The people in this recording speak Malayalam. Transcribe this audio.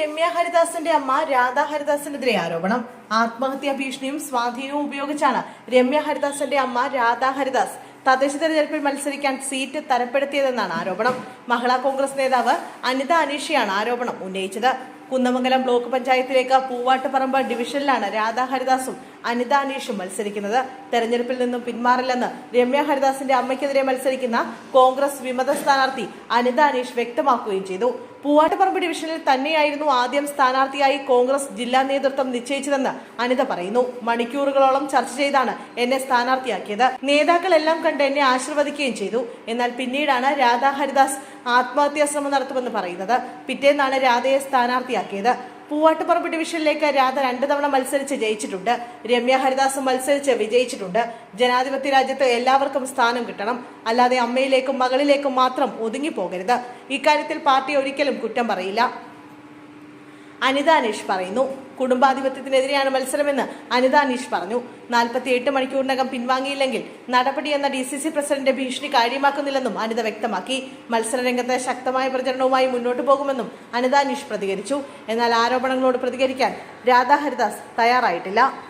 രമ്യ ഹരിദാസിന്റെ അമ്മ രാധാ ഹരിദാസിനെതിരെ ആരോപണം. ആത്മഹത്യാ ഭീഷണിയും സ്വാധീനവും ഉപയോഗിച്ചാണ് രമ്യ ഹരിദാസിന്റെ അമ്മ രാധാ ഹരിദാസ് തദ്ദേശ തെരഞ്ഞെടുപ്പിൽ മത്സരിക്കാൻ സീറ്റ് തരപ്പെടുത്തിയതെന്നാണ് ആരോപണം. മഹിളാ കോൺഗ്രസ് നേതാവ് അനിത അനീഷയാണ് ആരോപണം ഉന്നയിച്ചത്. കുന്നമംഗലം ബ്ലോക്ക് പഞ്ചായത്തിലേക്ക് പൂവാട്ടുപറമ്പ് ഡിവിഷനിലാണ് രാധാ ഹരിദാസും അനിത അനീഷും മത്സരിക്കുന്നത്. തെരഞ്ഞെടുപ്പിൽ നിന്നും പിന്മാറില്ലെന്ന് രമ്യ ഹരിദാസിന്റെ അമ്മയ്ക്കെതിരെ മത്സരിക്കുന്ന കോൺഗ്രസ് വിമത സ്ഥാനാർത്ഥി അനിത അനീഷ് വ്യക്തമാക്കുകയും ചെയ്തു. പൂവാട്ടുപറമ്പ് ഡിവിഷനിൽ തന്നെയായിരുന്നു ആദ്യം സ്ഥാനാർത്ഥിയായി കോൺഗ്രസ് ജില്ലാ നേതൃത്വം നിശ്ചയിച്ചതെന്ന് അനിത പറയുന്നു. മണിക്കൂറുകളോളം ചർച്ച ചെയ്താണ് എന്നെ സ്ഥാനാർത്ഥിയാക്കിയത്. നേതാക്കളെല്ലാം കണ്ട് എന്നെ ആശീർവദിക്കുകയും ചെയ്തു. എന്നാൽ പിന്നീടാണ് രാധാ ഹരിദാസ് ആത്മഹത്യാ ശ്രമം നടത്തുമെന്ന് പറയുന്നത്. പിറ്റേന്നാണ് രാധയെ സ്ഥാനാർത്ഥിയാക്കിയത് പൂവാട്ടുപറമ്പ് ഡിവിഷനിലേക്ക് രാധ രണ്ടു തവണ മത്സരിച്ച് ജയിച്ചിട്ടുണ്ട്. രമ്യ ഹരിദാസ് മത്സരിച്ച് വിജയിച്ചിട്ടുണ്ട്. ജനാധിപത്യ രാജ്യത്ത് എല്ലാവർക്കും സ്ഥാനം കിട്ടണം. അല്ലാതെ അമ്മയിലേക്കും മകളിലേക്കും മാത്രം ഒതുങ്ങി ഒതുങ്ങിപ്പോകരുത്. ഇക്കാര്യത്തിൽ പാർട്ടി ഒരിക്കലും കുറ്റം പറയില്ല. അനിത അനീഷ് പറയുന്നു. കുടുംബാധിപത്യത്തിനെതിരെയാണ് മത്സരമെന്ന് അനിത അനീഷ് പറഞ്ഞു. നാൽപ്പത്തി എട്ട് മണിക്കൂറിനകം പിൻവാങ്ങിയില്ലെങ്കിൽ നടപടിയെന്ന ഡി സി സി പ്രസിഡന്റ് ഭീഷണി കാര്യമാക്കുന്നില്ലെന്നും അനിത വ്യക്തമാക്കി. മത്സരരംഗത്തെ ശക്തമായ പ്രചരണവുമായി മുന്നോട്ടു പോകുമെന്നും അനിത അനീഷ് പ്രതികരിച്ചു. എന്നാൽ ആരോപണങ്ങളോട് പ്രതികരിക്കാൻ രാധാ ഹരിദാസ് തയ്യാറായിട്ടില്ല.